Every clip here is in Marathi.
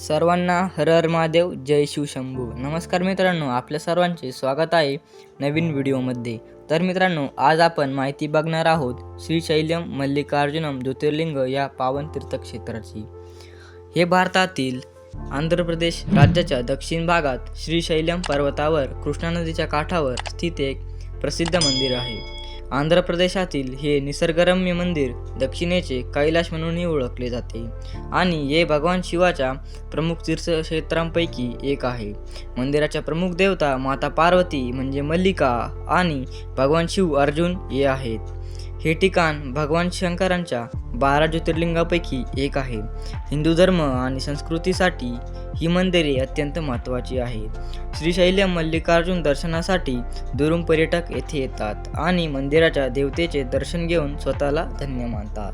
सर्वांना हर हर महादेव जय शिव शंभू. नमस्कार मित्रांनो आपल्या सर्वांचे स्वागत आहे नवीन व्हिडिओमध्ये. तर मित्रांनो आज आपण माहिती बघणार आहोत श्रीशैल्यम मल्लिकार्जुनम ज्योतिर्लिंग या पावन तीर्थक्षेत्राची. हे भारतातील आंध्र प्रदेश राज्याच्या दक्षिण भागात श्रीशैल्यम पर्वतावर कृष्णा नदीच्या काठावर स्थित एक प्रसिद्ध मंदिर आहे. आंध्र प्रदेशातील हे निसर्गरम्य मंदिर दक्षिणेचे कैलाश म्हणूनही ओळखले जाते आणि हे भगवान शिवाच्या प्रमुख तीर्थक्षेत्रांपैकी एक आहे. मंदिराच्या प्रमुख देवता माता पार्वती म्हणजे मल्लिका आणि भगवान शिव अर्जुन हे आहेत. हे ठिकाण भगवान शंकरांच्या बारा ज्योतिर्लिंगापैकी एक आहे. हिंदू धर्म आणि संस्कृतीसाठी ही मंदिरे अत्यंत महत्त्वाची आहेत श्रीशैल्य मल्लिकार्जुन दर्शनासाठी दुरून पर्यटक येथे येतात आणि मंदिराच्या देवतेचे दर्शन घेऊन स्वतःला धन्य मानतात.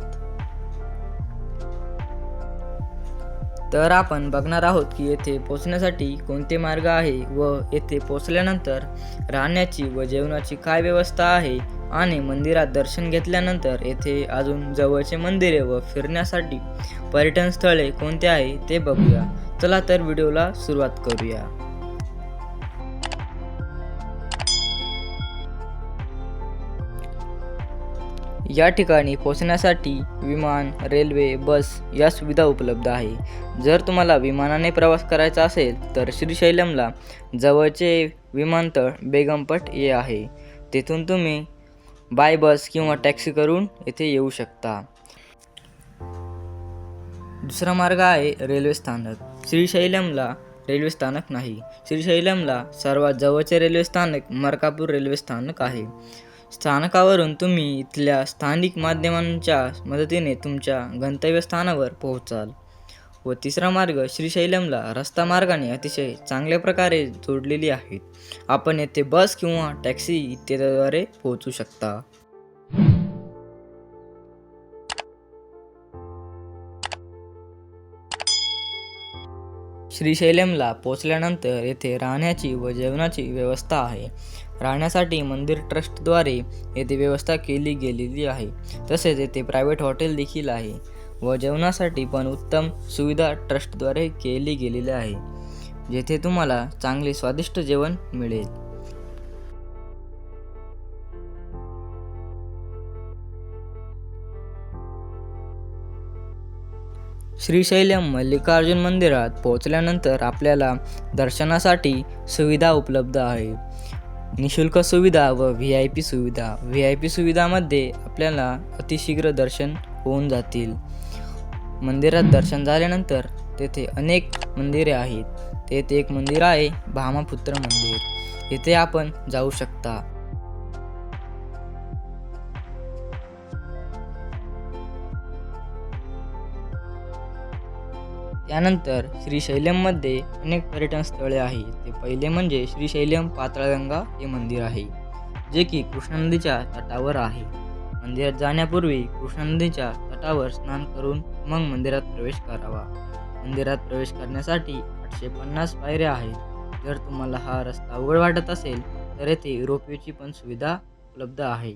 तर आपण बघणार आहोत की येथे पोचण्यासाठी कोणते मार्ग आहे व येथे पोचल्यानंतर राहण्याची व जेवणाची काय व्यवस्था आहे आणि मंदिरात दर्शन घेतल्यानंतर येथे अजून जवळचे मंदिरे व फिरण्यासाठी पर्यटन स्थळे कोणते आहे ते बघूया. चला तर व्हिडिओला सुरुवात करूया. या ठिकाणी पोहोचण्यासाठी विमान रेल्वे बस या सुविधा उपलब्ध आहे. जर तुम्हाला विमानाने प्रवास करायचा असेल तर श्रीशैलमला जवळचे विमानतळ बेगमपट हे आहे. तेथून तुम्ही बाय बस किंवा टॅक्सी करून येथे येऊ शकता. दुसरा मार्ग आहे रेल्वे स्थानक. श्रीशैलमला रेल्वे स्थानक नाही. श्रीशैलमला सर्वात जवळचे रेल्वे स्थानक मरकापूर रेल्वे स्थानक आहे. स्थानकावरून तुम्ही इथल्या स्थानिक माध्यमांच्या मदतीने तुमच्या गंतव्यस्थानावर पोहोचाल. व तिसरा मार्ग श्रीशैलमला रस्ता मार्गाने अतिशय चांगल्या प्रकारे जोडलेली आहेत आपण येथे बस किंवा टॅक्सी इत्यादीद्वारे पोहोचू शकता. श्रीशैलमला पोचल्यानंतर येथे राहण्याची व जेवणाची व्यवस्था आहे. राहण्यासाठी मंदिर ट्रस्टद्वारे येथे व्यवस्था केली गेलेली आहे. तसेच येथे प्रायव्हेट हॉटेल देखील आहे. व जेवणासाठी पण उत्तम सुविधा ट्रस्टद्वारे केली गेलेली आहे जेथे तुम्हाला चांगले स्वादिष्ट जेवण मिळेल. श्रीशैलम मल्लिकार्जुन मंदिरात पोहोचल्यानंतर आपल्याला दर्शनासाठी सुविधा उपलब्ध आहे. निशुल्क सुविधा व व्ही आय पी सुविधा. व्ही आय पी सुविधामध्ये आपल्याला अतिशीघ्र दर्शन होऊन जातील. मंदिरात दर्शन झाल्यानंतर तेथे अनेक मंदिरे आहेत. तेथे एक मंदिर आहे भामापुत्र मंदिर. येथे आपण जाऊ शकता. त्यानंतर श्रीशैलममध्ये अनेक पर्यटन स्थळे आहेत. ते पहिले म्हणजे श्रीशैलम पाताळगंगा हे मंदिर आहे जे की कृष्णा नदीच्या तटावर आहे. मंदिरात जाण्यापूर्वी कृष्णा नदीच्या तटावर स्नान करून मग मंदिरात प्रवेश करावा. मंदिरात प्रवेश करण्यासाठी आठशे पन्नास पायऱ्या आहेत. जर तुम्हाला हा रस्ता अवघड वाटत असेल तर येथे रोपवेची पण सुविधा उपलब्ध आहे.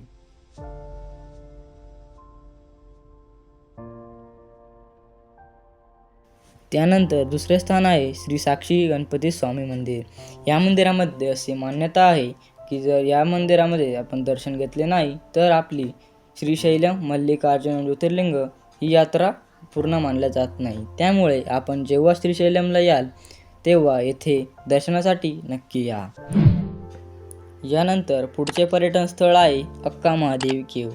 त्यानंतर दुसरे स्थान आहे श्री साक्षी गणपती स्वामी मंदिर. या मंदिरामध्ये असे मान्यता आहे की जर या मंदिरामध्ये आपण दर्शन घेतले नाही तर आपली श्रीशैलम मल्लिकार्जुन ज्योतिर्लिंग ही यात्रा पूर्ण मानल्या जात नाही. त्यामुळे आपण जेव्हा श्रीशैलमला याल तेव्हा येथे दर्शनासाठी नक्की या. यानंतर पुढचे पर्यटन स्थळ आहे अक्का महादेव केव.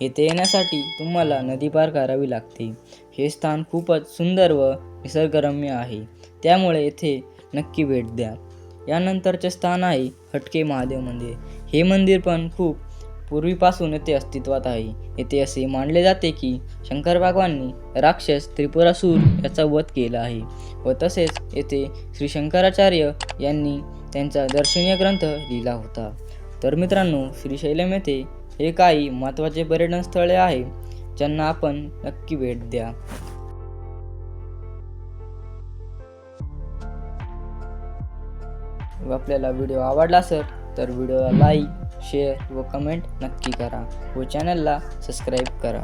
येथे येण्यासाठी तुम्हाला नदी पार करावी लागते. हे स्थान खूपच सुंदर व निसर्गरम्य आहे. त्यामुळे येथे नक्की भेट द्या. यानंतरचे स्थान आहे हटके महादेव मंदिर. हे मंदिर पण खूप पूर्वीपासून येथे अस्तित्वात आहे. येथे असे मानले जाते की शंकर भगवाननी राक्षस त्रिपुरासूर याचा वध केला आहे व तसेच येथे श्री शंकराचार्य यांनी त्यांचा दर्शनीय ग्रंथ लिहिला होता. तर मित्रांनो श्रीशैलम येथे हे काही महत्त्वाचे पर्यटन स्थळे आहे ज्यांना आपण नक्की भेट द्या. आपल्याला व्हिडिओ आवडला असेल तर व्हिडिओला लाईक शेअर व कमेंट नक्की करा व चॅनलला सबस्क्राईब करा.